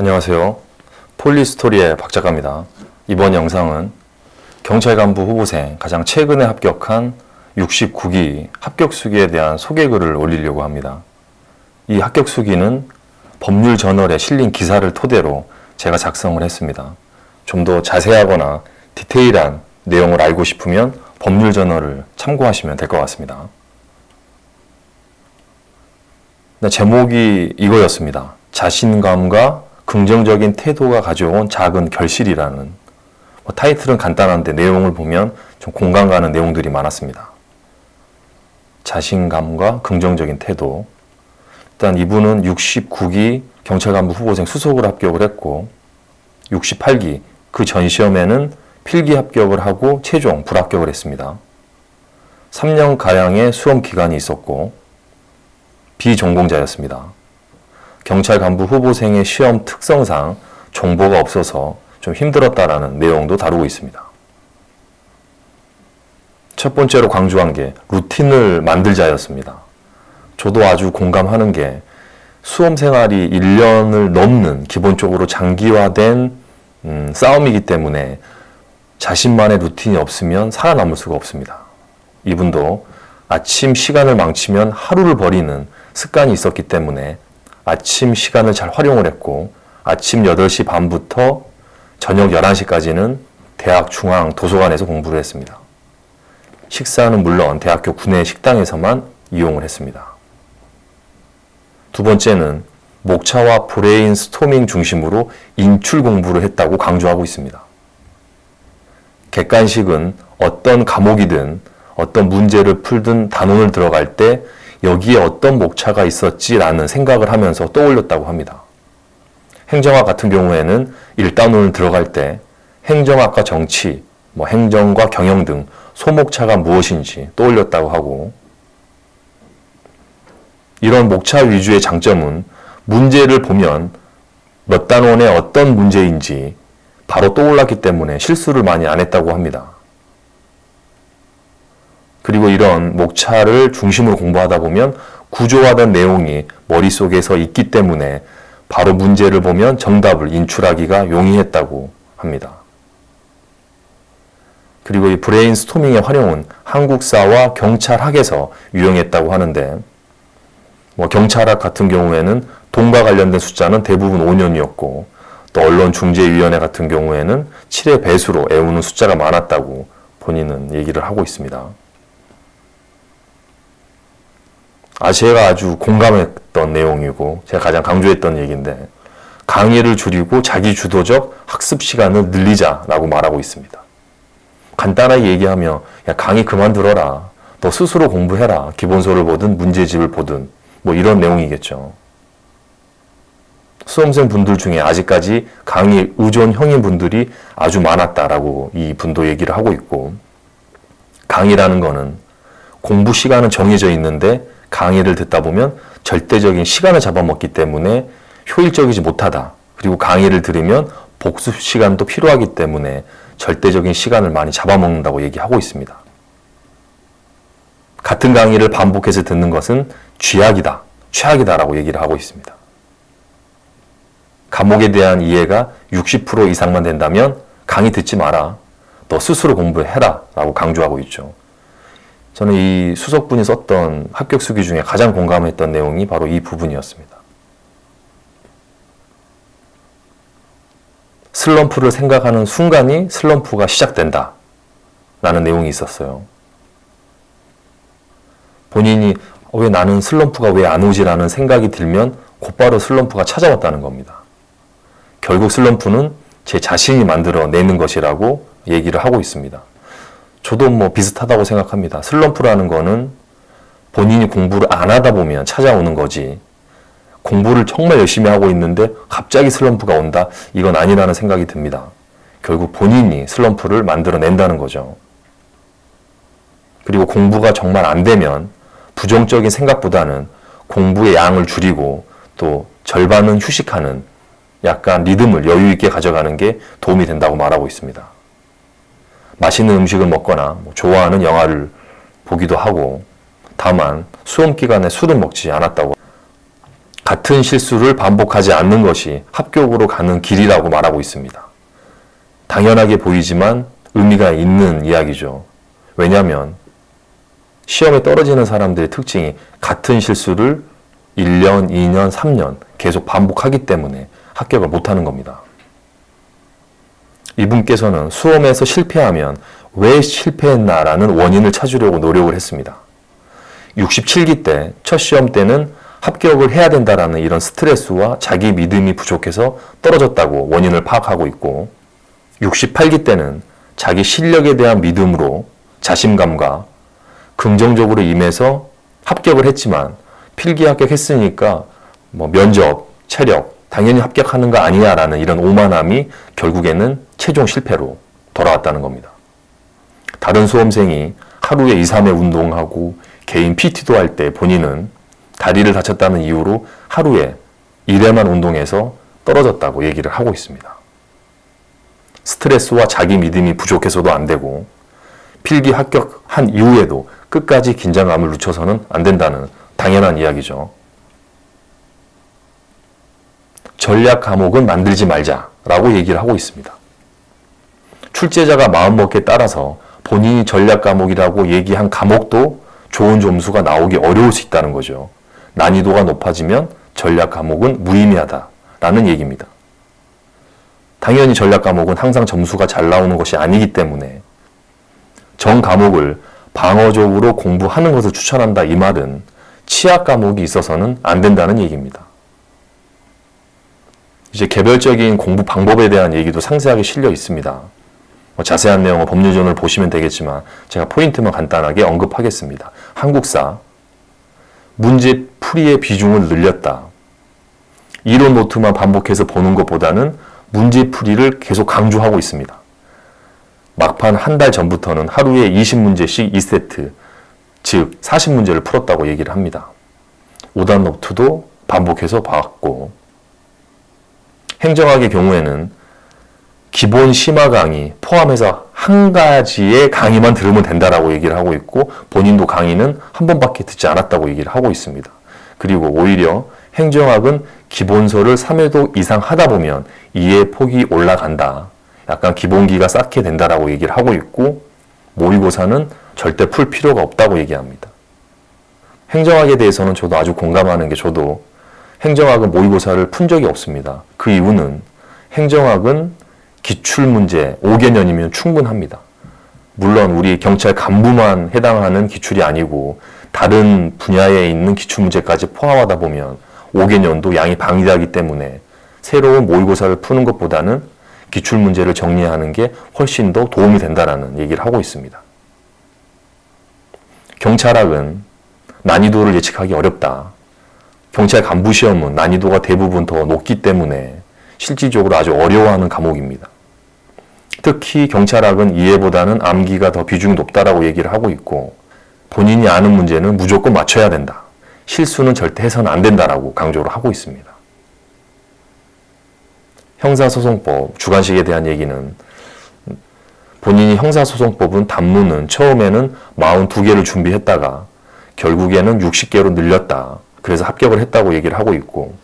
안녕하세요. 폴리스토리의 박 작가입니다. 이번 영상은 경찰 간부 후보생 가장 최근에 합격한 69기 합격 수기에 대한 소개글을 올리려고 합니다. 이 합격 수기는 법률 저널에 실린 기사를 토대로 제가 작성을 했습니다. 좀 더 자세하거나 디테일한 내용을 알고 싶으면 법률 저널을 참고하시면 될 것 같습니다. 네, 제목이 이거였습니다. 자신감과 긍정적인 태도가 가져온 작은 결실이라는 뭐 타이틀은 간단한데 내용을 보면 좀 공감 가는 내용들이 많았습니다. 자신감과 긍정적인 태도. 일단 이분은 69기 경찰 간부 후보생 수석을 합격을 했고 68기 그 전 시험에는 필기 합격을 하고 최종 불합격을 했습니다. 3년 가량의 수험 기간이 있었고 비전공자였습니다. 경찰 간부 후보생의 시험 특성상 정보가 없어서 좀 힘들었다라는 내용도 다루고 있습니다. 첫 번째로 강조한 게 루틴을 만들자였습니다. 저도 아주 공감하는 게 수험 생활이 1년을 넘는 기본적으로 장기화된 음, 싸움이기 때문에 자신만의 루틴이 없으면 살아남을 수가 없습니다. 이분도 아침 시간을 망치면 하루를 버리는 습관이 있었기 때문에 아침 시간을 잘 활용을 했고 아침 8시 반부터 저녁 11시까지는 대학 중앙 도서관에서 공부를 했습니다. 식사는 물론 대학교 구내 식당에서만 이용을 했습니다. 두 번째는 목차와 브레인 스토밍 중심으로 인출 공부를 했다고 강조하고 있습니다. 객관식은 어떤 과목이든 어떤 문제를 풀든 단원을 들어갈 때 여기에 어떤 목차가 있었지라는 생각을 하면서 떠올렸다고 합니다. 행정학 같은 경우에는 1단원을 들어갈 때 행정학과 정치, 뭐 행정과 경영 등 소목차가 무엇인지 떠올렸다고 하고 이런 목차 위주의 장점은 문제를 보면 몇 단원의 어떤 문제인지 바로 떠올랐기 때문에 실수를 많이 안 했다고 합니다. 그리고 이런 목차를 중심으로 공부하다 보면 구조화된 내용이 머릿속에서 있기 때문에 바로 문제를 보면 정답을 인출하기가 용이했다고 합니다. 그리고 이 브레인 스토밍의 활용은 한국사와 경찰학에서 유용했다고 하는데 뭐 경찰학 같은 경우에는 돈과 관련된 숫자는 대부분 5년이었고 또 언론중재위원회 같은 경우에는 7의 배수로 애우는 숫자가 많았다고 본인은 얘기를 하고 있습니다. 아, 제가 아주 공감했던 내용이고 제가 가장 강조했던 얘기인데 강의를 줄이고 자기 주도적 학습 시간을 늘리자라고 말하고 있습니다. 간단하게 얘기하면 야 강의 그만 들어라. 너 스스로 공부해라. 기본서를 보든 문제집을 보든 뭐 이런 내용이겠죠. 수험생 분들 중에 아직까지 강의 의존형인 분들이 아주 많았다라고 이 분도 얘기를 하고 있고 강의라는 거는 공부 시간은 정해져 있는데 강의를 듣다 보면 절대적인 시간을 잡아먹기 때문에 효율적이지 못하다. 그리고 강의를 들으면 복습 시간도 필요하기 때문에 절대적인 시간을 많이 잡아먹는다고 얘기하고 있습니다. 같은 강의를 반복해서 듣는 것은 쥐약이다, 최악이다라고 얘기를 하고 있습니다. 과목에 대한 이해가 60% 이상만 된다면 강의 듣지 마라. 너 스스로 공부해라. 라고 강조하고 있죠. 저는 이 수석분이 썼던 합격 수기 중에 가장 공감했던 내용이 바로 이 부분이었습니다. 슬럼프를 생각하는 순간이 슬럼프가 시작된다. 라는 내용이 있었어요. 본인이 어, 왜 나는 슬럼프가 왜 안 오지라는 생각이 들면 곧바로 슬럼프가 찾아왔다는 겁니다. 결국 슬럼프는 제 자신이 만들어 내는 것이라고 얘기를 하고 있습니다. 저도 뭐 비슷하다고 생각합니다. 슬럼프라는 거는 본인이 공부를 안 하다 보면 찾아오는 거지. 공부를 정말 열심히 하고 있는데 갑자기 슬럼프가 온다? 이건 아니라는 생각이 듭니다. 결국 본인이 슬럼프를 만들어낸다는 거죠. 그리고 공부가 정말 안 되면 부정적인 생각보다는 공부의 양을 줄이고 또 절반은 휴식하는 약간 리듬을 여유 있게 가져가는 게 도움이 된다고 말하고 있습니다. 맛있는 음식을 먹거나 뭐 좋아하는 영화를 보기도 하고 다만 수험 기간에 술은 먹지 않았다고 같은 실수를 반복하지 않는 것이 합격으로 가는 길이라고 말하고 있습니다. 당연하게 보이지만 의미가 있는 이야기죠. 왜냐하면 시험에 떨어지는 사람들의 특징이 같은 실수를 1년, 2년, 3년 계속 반복하기 때문에 합격을 못하는 겁니다. 이분께서는 수험에서 실패하면 왜 실패했나라는 원인을 찾으려고 노력을 했습니다. 67기 때 첫 시험 때는 합격을 해야 된다라는 이런 스트레스와 자기 믿음이 부족해서 떨어졌다고 원인을 파악하고 있고 68기 때는 자기 실력에 대한 믿음으로 자신감과 긍정적으로 임해서 합격을 했지만 필기 합격했으니까 뭐 면접, 체력 당연히 합격하는 거 아니야라는 이런 오만함이 결국에는 최종 실패로 돌아왔다는 겁니다. 다른 수험생이 하루에 2, 3회 운동하고 개인 PT도 할 때 본인은 다리를 다쳤다는 이유로 하루에 1회만 운동해서 떨어졌다고 얘기를 하고 있습니다. 스트레스와 자기 믿음이 부족해서도 안 되고 필기 합격한 이후에도 끝까지 긴장감을 늦춰서는 안 된다는 당연한 이야기죠. 전략 과목은 만들지 말자라고 얘기를 하고 있습니다. 출제자가 마음먹기에 따라서 본인이 전략 과목이라고 얘기한 과목도 좋은 점수가 나오기 어려울 수 있다는 거죠. 난이도가 높아지면 전략 과목은 무의미하다라는 얘기입니다. 당연히 전략 과목은 항상 점수가 잘 나오는 것이 아니기 때문에 전 과목을 방어적으로 공부하는 것을 추천한다 이 말은 치약 과목이 있어서는 안 된다는 얘기입니다. 이제 개별적인 공부 방법에 대한 얘기도 상세하게 실려 있습니다. 뭐 자세한 내용은 법률전을 보시면 되겠지만 제가 포인트만 간단하게 언급하겠습니다. 한국사 문제 풀이의 비중을 늘렸다. 이론 노트만 반복해서 보는 것보다는 문제 풀이를 계속 강조하고 있습니다. 막판 한 달 전부터는 하루에 20문제씩 2세트, 즉 40문제를 풀었다고 얘기를 합니다. 5단 노트도 반복해서 봤고 행정학의 경우에는 기본 심화 강의 포함해서 한 가지의 강의만 들으면 된다라고 얘기를 하고 있고 본인도 강의는 한 번밖에 듣지 않았다고 얘기를 하고 있습니다. 그리고 오히려 행정학은 기본서를 3회도 이상 하다 보면 이해 폭이 올라간다. 약간 기본기가 쌓게 된다라고 얘기를 하고 있고 모의고사는 절대 풀 필요가 없다고 얘기합니다. 행정학에 대해서는 저도 아주 공감하는 게 저도 행정학은 모의고사를 푼 적이 없습니다. 그 이유는 행정학은 기출문제 5개년이면 충분합니다. 물론 우리 경찰 간부만 해당하는 기출이 아니고 다른 분야에 있는 기출문제까지 포함하다 보면 5개년도 양이 방대하기 때문에 새로운 모의고사를 푸는 것보다는 기출문제를 정리하는 게 훨씬 더 도움이 된다라는 얘기를 하고 있습니다. 경찰학은 난이도를 예측하기 어렵다. 경찰 간부 시험은 난이도가 대부분 더 높기 때문에 실질적으로 아주 어려워하는 과목입니다. 특히 경찰학은 이해보다는 암기가 더 비중이 높다라고 얘기를 하고 있고 본인이 아는 문제는 무조건 맞춰야 된다. 실수는 절대 해서는 안 된다라고 강조를 하고 있습니다. 형사소송법 주관식에 대한 얘기는 본인이 형사소송법은 단문은 처음에는 42개를 준비했다가 결국에는 60개로 늘렸다. 그래서 합격을 했다고 얘기를 하고 있고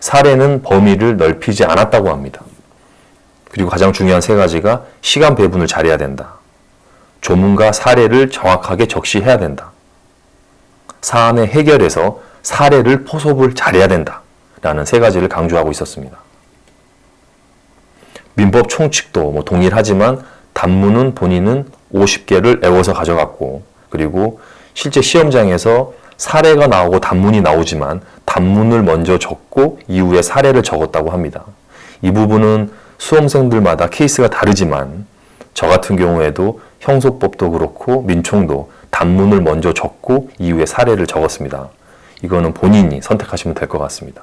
사례는 범위를 넓히지 않았다고 합니다. 그리고 가장 중요한 세 가지가 시간 배분을 잘해야 된다. 조문과 사례를 정확하게 적시해야 된다. 사안의 해결에서 사례를 포섭을 잘해야 된다. 라는 세 가지를 강조하고 있었습니다. 민법 총칙도 뭐 동일하지만 단문은 본인은 50개를 애워서 가져갔고 그리고 실제 시험장에서 사례가 나오고 단문이 나오지만 단문을 먼저 적고 이후에 사례를 적었다고 합니다. 이 부분은 수험생들마다 케이스가 다르지만 저 같은 경우에도 형소법도 그렇고 민총도 단문을 먼저 적고 이후에 사례를 적었습니다. 이거는 본인이 선택하시면 될 것 같습니다.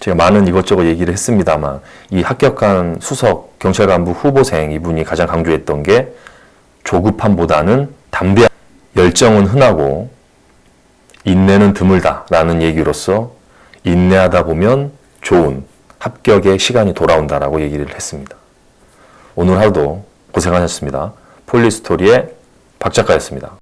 제가 많은 이것저것 얘기를 했습니다만 이 합격한 수석 경찰 간부 후보생 이분이 가장 강조했던 게 조급함보다는 담대한 열정은 흔하고 인내는 드물다라는 얘기로서 인내하다 보면 좋은 합격의 시간이 돌아온다라고 얘기를 했습니다. 오늘 하루도 고생하셨습니다. 폴리스토리의 박 작가였습니다.